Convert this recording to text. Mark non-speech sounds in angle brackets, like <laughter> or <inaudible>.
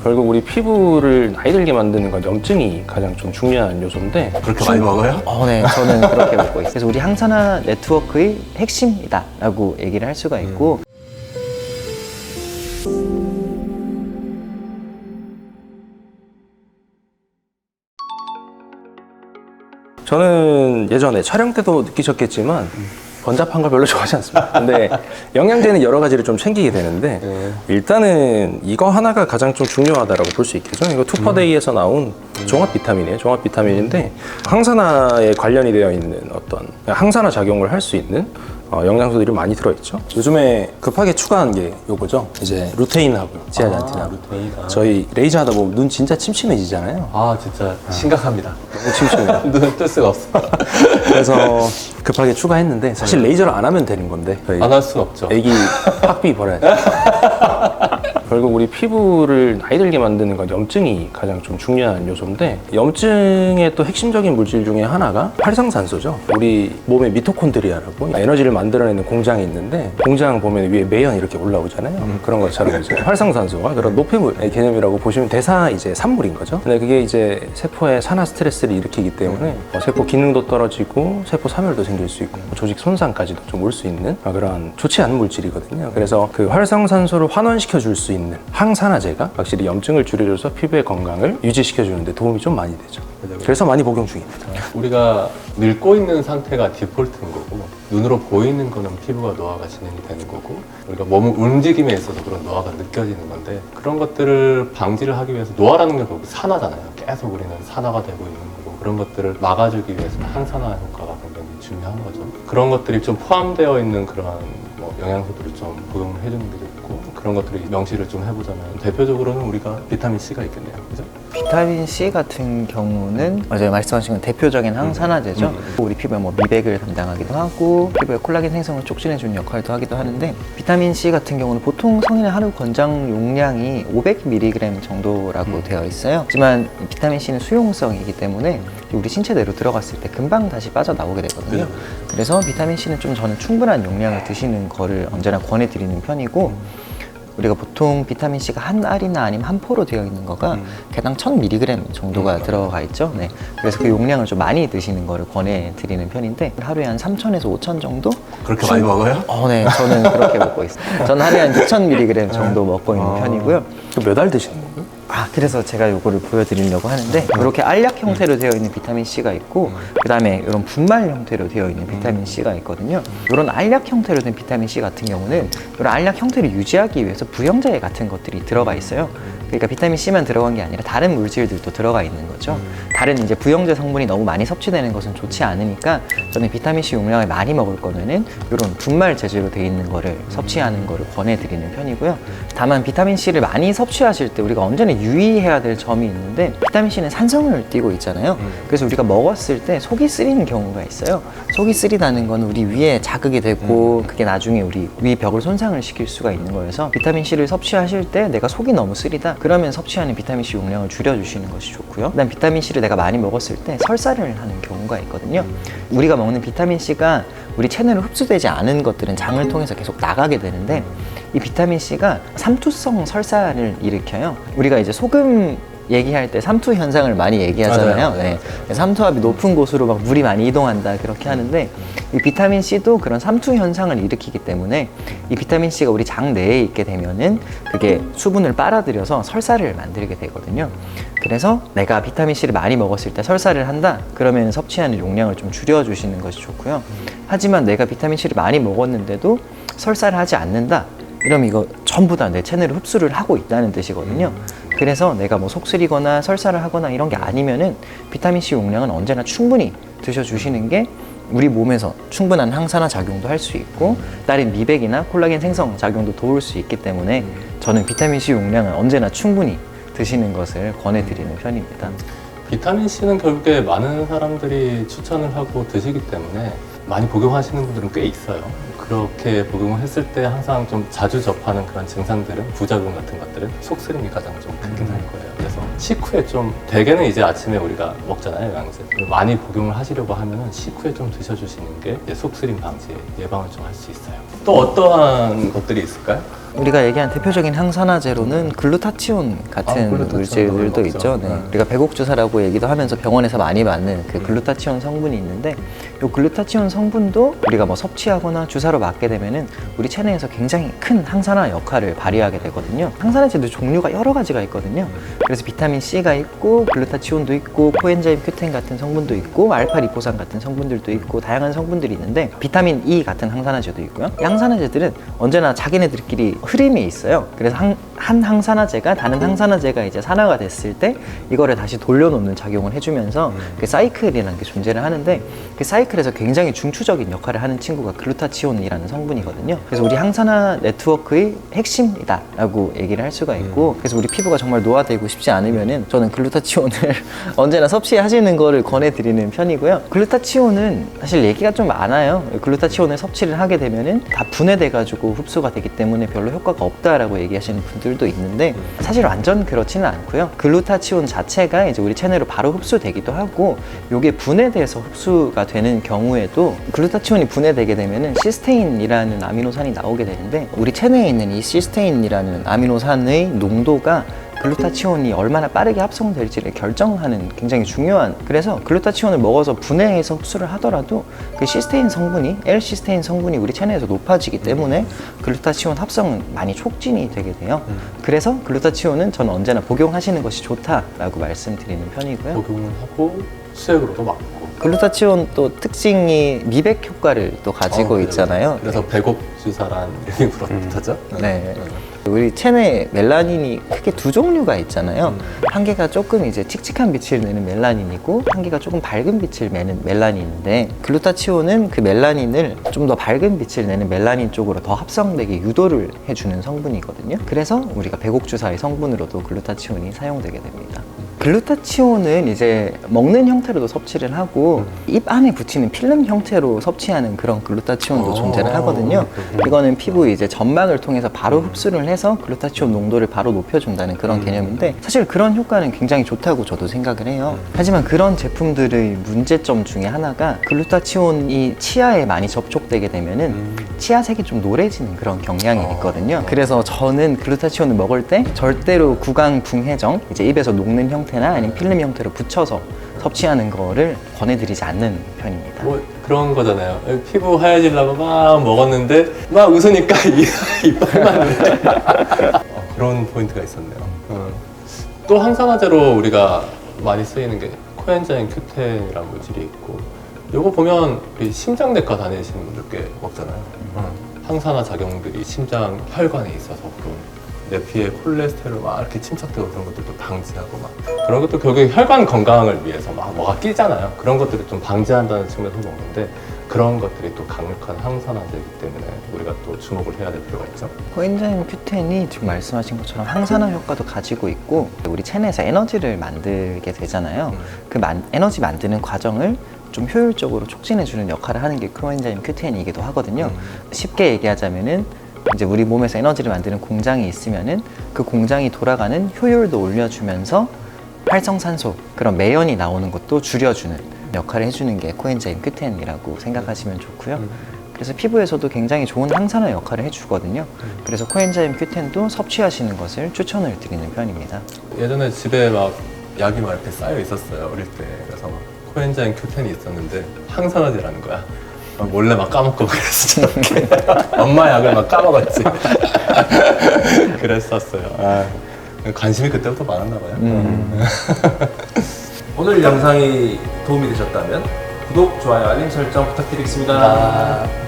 결국 우리 피부를 나이 들게 만드는 건 염증이 가장 좀 중요한 요소인데 그렇게 많이 먹어요? 어, 네, 저는 그렇게 보고 있어요. 그래서 우리 항산화 네트워크의 핵심이다라고 얘기를 할 수가 있고, 저는 예전에 촬영 때도 느끼셨겠지만 번잡한 걸 별로 좋아하지 않습니다. 근데 영양제는 여러 가지를 좀 챙기게 되는데 일단은 이거 하나가 가장 좀 중요하다라고 볼 수 있겠죠. 이거 투퍼데이에서 나온 종합 비타민이에요. 종합 비타민인데 항산화에 관련이 되어 있는 어떤 항산화 작용을 할 수 있는 어, 영양소들이 많이 들어있죠. 요즘에 급하게 추가한 게 요거죠. 이제 루테인하고 지아잔틴하고. 루테인하고. 저희 레이저 하다 보면 눈 진짜 침침해지잖아요. 아 진짜 심각합니다. 너무 침침해요. <laughs> 눈을 뜰 수가 없어. <laughs> 그래서 급하게 추가했는데 사실 레이저를 안 하면 되는 건데 저희 안할 순 없죠. 애기 학비 벌어야죠. <laughs> 결국 우리 피부를 나이 들게 만드는 건 염증이 가장 좀 중요한 요소인데 염증의 또 핵심적인 물질 중에 하나가 활성산소죠. 우리 몸의 미토콘드리아라고 에너지를 만들어내는 공장이 있는데 공장 보면 위에 매연 이렇게 올라오잖아요. 그런 것처럼 이제 <laughs> 활성산소가 그런 노폐물의 개념이라고 보시면 대사 이제 산물인 거죠. 근데 그게 이제 세포에 산화 스트레스를 일으키기 때문에 어, 세포 기능도 떨어지고 세포 사멸도 생길 수 있고 조직 손상까지도 좀 올 수 있는 어, 그런 좋지 않은 물질이거든요. 그래서 그 활성산소를 환원시켜 줄 수 있는 항산화제가 확실히 염증을 줄여줘서 피부의 건강을 유지시켜 주는데 도움이 좀 많이 되죠. 그래서 많이 복용 중입니다. 우리가 늙고 있는 상태가 디폴트인 거고 눈으로 보이는 거는 피부가 노화가 진행이 되는 거고 우리가 몸 움직임에 있어서 그런 노화가 느껴지는 건데 그런 것들을 방지를 하기 위해서 노화라는 게 결국 산화잖아요. 계속 우리는 산화가 되고 있는 거고 그런 것들을 막아주기 위해서는 항산화 효과가 굉장히 중요한 거죠. 그런 것들이 좀 포함되어 있는 그런 뭐 영양소들을 좀 복용을 해주는 게 그런 것들을 명시를 좀 해보자면 대표적으로는 우리가 비타민 C가 있겠네요. 그죠? 비타민 C 같은 경우는 맞아요 말씀하신 건 대표적인 항산화제죠. 음, 우리 피부에 뭐 미백을 담당하기도 하고 피부에 콜라겐 생성을 촉진해주는 역할도 하기도 하는데 비타민 C 같은 경우는 보통 성인의 하루 권장 용량이 500mg 정도라고 음. 되어 있어요. 하지만 이 비타민 C는 수용성이기 때문에 우리 신체 내로 들어갔을 때 금방 다시 빠져 나오게 되거든요. 그죠. 그래서 비타민 C는 좀 저는 충분한 용량을 드시는 거를 언제나 권해드리는 편이고 우리가 보통 비타민 C가 한 알이나 아니면 한 포로 되어 있는 거가 음. 개당 1000mg 정도가 들어가 있죠. 네. 그래서 그 용량을 좀 많이 드시는 거를 권해 드리는 편인데 하루에 한 3000에서 5000 정도? 그렇게 많이 먹어요? 어, 네. 저는 그렇게 먹고 있어요. 저는 하루에 한 6000mg 정도 먹고 있는 아. 편이고요. 몇 알 드시는 거예요? 아, 그래서 제가 요거를 보여드리려고 하는데 이렇게 알약 형태로 되어 있는 비타민 C가 있고 그 다음에 이런 분말 형태로 되어 있는 비타민 C가 있거든요. 이런 알약 형태로 된 비타민 C 같은 경우는 이런 알약 형태를 유지하기 위해서 부영제 같은 것들이 들어가 있어요. 그러니까 비타민 C만 들어간 게 아니라 다른 물질들도 들어가 있는 거죠. 다른 이제 부영제 성분이 너무 많이 섭취되는 것은 좋지 않으니까 저는 비타민 C 용량을 많이 먹을 거면은 이런 분말 재질로 되어 있는 거를 섭취하는 거를 권해드리는 편이고요. 다만 비타민 C를 많이 섭취하실 때 우리가 언제나 유의해야 될 점이 있는데 비타민 C는 산성을 띠고 있잖아요. 그래서 우리가 먹었을 때 속이 쓰리는 경우가 있어요. 속이 쓰리다는 건 우리 위에 자극이 되고 그게 나중에 우리 위 벽을 손상을 시킬 수가 있는 거여서 비타민 C를 섭취하실 때 내가 속이 너무 쓰리다 그러면 섭취하는 비타민 C 용량을 줄여주시는 것이 좋고요. 그다음 비타민 C를 내가 많이 먹었을 때 설사를 하는 경우가 있거든요. 우리가 먹는 비타민 C가 우리 체내로 흡수되지 않은 것들은 장을 통해서 계속 나가게 되는데 이 비타민 C가 삼투성 설사를 일으켜요. 우리가 이제 소금 얘기할 때 삼투 현상을 많이 얘기하잖아요. 맞아요. 네. 삼투압이 높은 곳으로 막 물이 많이 이동한다 그렇게 하는데 이 비타민 C도 그런 삼투 현상을 일으키기 때문에 이 비타민 C가 우리 장 내에 있게 되면은 그게 수분을 빨아들여서 설사를 만들게 되거든요. 그래서 내가 비타민 C를 많이 먹었을 때 설사를 한다 그러면 섭취하는 용량을 좀 줄여주시는 것이 좋고요. 하지만 내가 비타민 C를 많이 먹었는데도 설사를 하지 않는다. 이러면 이거 전부 다 내 체내로 흡수를 하고 있다는 뜻이거든요. 그래서 내가 뭐 속쓰리거나 설사를 하거나 이런 게 아니면은 비타민 C 용량은 언제나 충분히 드셔주시는 게 우리 몸에서 충분한 항산화 작용도 할 수 있고 다른 미백이나 콜라겐 생성 작용도 도울 수 있기 때문에 저는 비타민 C 용량은 언제나 충분히 드시는 것을 권해드리는 편입니다. 비타민 C는 결국에 많은 사람들이 추천을 하고 드시기 때문에 많이 복용하시는 분들은 꽤 있어요. 그렇게 복용을 했을 때 항상 좀 자주 접하는 그런 증상들은 부작용 같은 것들은 속쓰림이 가장 좀 크긴 할 거예요. 그래서 식후에 좀 대개는 이제 아침에 우리가 먹잖아요, 영양제. 많이 복용을 하시려고 하면은 식후에 좀 드셔주시는 게 이제 속쓰림 방지 예방을 좀 할 수 있어요. 또 어떠한 것들이 있을까요? 우리가 얘기한 대표적인 항산화제로는 글루타치온 같은 아, 글루타치온 물질들도. 있죠. 네. 네. 우리가 배곡 주사라고 얘기도 하면서 병원에서 많이 맞는 그 글루타치온 성분이 있는데 이 글루타치온 성분도 우리가 뭐 섭취하거나 주사로 맞게 되면은 우리 체내에서 굉장히 큰 항산화 역할을 발휘하게 되거든요. 항산화제도 종류가 여러 가지가 있거든요. 그래서 비타민 C가 있고 글루타치온도 있고 코엔자임 큐텐 같은 성분도 있고 알파 리포산 같은 성분들도 있고 다양한 성분들이 있는데 비타민 E 같은 항산화제도 있고요. 이 항산화제들은 언제나 자기네들끼리 흐름이 있어요. 그래서 한, 한 항산화제가 다른 항산화제가 이제 산화가 됐을 때 이거를 다시 돌려놓는 작용을 해주면서 그 사이클이라는 게 존재를 하는데 그 사이클에서 굉장히 중추적인 역할을 하는 친구가 글루타치온이라는 성분이거든요. 그래서 우리 항산화 네트워크의 핵심이다라고 얘기를 할 수가 있고 그래서 우리 피부가 정말 노화되고 싶지 않으면은 저는 글루타치온을 <laughs> 언제나 섭취하시는 거를 권해드리는 편이고요. 글루타치온은 사실 얘기가 좀 많아요. 글루타치온을 섭취를 하게 되면은 다 분해돼가지고 흡수가 되기 때문에 별로 효과가 없다라고 얘기하시는 분들 도 있는데 사실 완전 그렇지는 않고요. 글루타치온 자체가 이제 우리 체내로 바로 흡수되기도 하고 요게 분해돼서 흡수가 되는 경우에도 글루타치온이 분해되게 되면은 시스테인이라는 아미노산이 나오게 되는데 우리 체내에 있는 이 시스테인이라는 아미노산의 농도가 글루타치온이 얼마나 빠르게 합성될지를 결정하는 굉장히 중요한 그래서 글루타치온을 먹어서 분해해서 흡수를 하더라도 그 시스테인 성분이 L-시스테인 성분이 우리 체내에서 높아지기 때문에 글루타치온 합성은 많이 촉진이 되게 돼요. 그래서 글루타치온은 저는 언제나 복용하시는 것이 좋다라고 말씀드리는 편이고요. 복용을 하고 수액으로도 맞고. 글루타치온 또 특징이 미백 효과를 또 가지고 어. 있잖아요. 그래서 배곡 주사란 <laughs> 이름이 그렇다죠. 네. 우리 체내 멜라닌이 크게 두 종류가 있잖아요. 한 개가 조금 이제 칙칙한 빛을 내는 멜라닌이고 한 개가 조금 밝은 빛을 내는 멜라닌인데 글루타치온은 그 멜라닌을 좀 더 밝은 빛을 내는 멜라닌 쪽으로 더 합성되게 유도를 해주는 성분이거든요. 그래서 우리가 배곡 주사의 성분으로도 글루타치온이 사용되게 됩니다. 글루타치온은 이제 먹는 형태로도 섭취를 하고 입 안에 붙이는 필름 형태로 섭취하는 그런 글루타치온도 어, 존재를 하거든요. 그렇군요. 이거는 피부 이제 점막을 통해서 바로 흡수를 해서 글루타치온 농도를 바로 높여준다는 그런 개념인데 사실 그런 효과는 굉장히 좋다고 저도 생각을 해요. 하지만 그런 제품들의 문제점 중에 하나가 글루타치온이 치아에 많이 접촉되게 되면은 치아색이 좀 노래지는 그런 경향이 있거든요. 그래서 저는 글루타치온을 먹을 때 절대로 구강 붕해정 이제 입에서 녹는 형태나 아니면 필름 형태로 붙여서 섭취하는 거를 권해드리지 않는 편입니다. 뭐 그런 거잖아요. 피부 하얘지려고 막 먹었는데 막 웃으니까 <laughs> 이- 이빨만 어, 그런 포인트가 있었네요. 어. 또 항산화제로 우리가 많이 쓰이는 게 코엔자인 큐텐이라는 물질이 있고 요거 보면 우리 심장내과 다니시는 분들 꽤 먹잖아요. 어. 항산화 작용들이 심장 혈관에 있어서 그런 내 피에 콜레스테롤 막 이렇게 침착되고 그런 것들도 방지하고 막 그런 것도 결국에 혈관 건강을 위해서 막 뭐가 끼잖아요. 그런 것들을 좀 방지한다는 측면에서 먹는데 그런 것들이 또 강력한 항산화제이기 때문에 우리가 또 주목을 해야 될 필요가 있죠. 코엔자임 큐텐이 지금 말씀하신 것처럼 항산화 효과도 가지고 있고 우리 체내에서 에너지를 만들게 되잖아요. 그 만- 에너지 만드는 과정을 좀 효율적으로 촉진해주는 역할을 하는 게 코엔자임 큐텐이기도 하거든요. 쉽게 얘기하자면은 이제 우리 몸에서 에너지를 만드는 공장이 있으면은 그 공장이 돌아가는 효율도 올려주면서 활성산소 그런 매연이 나오는 것도 줄여주는 역할을 해주는 게 코엔자임 큐텐이라고 생각하시면 좋고요. 그래서 피부에서도 굉장히 좋은 항산화 역할을 해주거든요. 그래서 코엔자임 큐텐도 섭취하시는 것을 추천을 드리는 편입니다. 예전에 집에 막 약이 막 이렇게 쌓여 있었어요 어릴 때 그래서 막 코엔자인 큐텐이 있었는데 항산화제라는 거야. 막 몰래 막 까먹고 그랬어. 저렇게 <laughs> 엄마 약을 막 까먹었지. <laughs> 그랬었어요. 아, 관심이 그때부터 많았나 봐요. 오늘 영상이 도움이 되셨다면 구독, 좋아요, 알림 설정 부탁드리겠습니다. 아.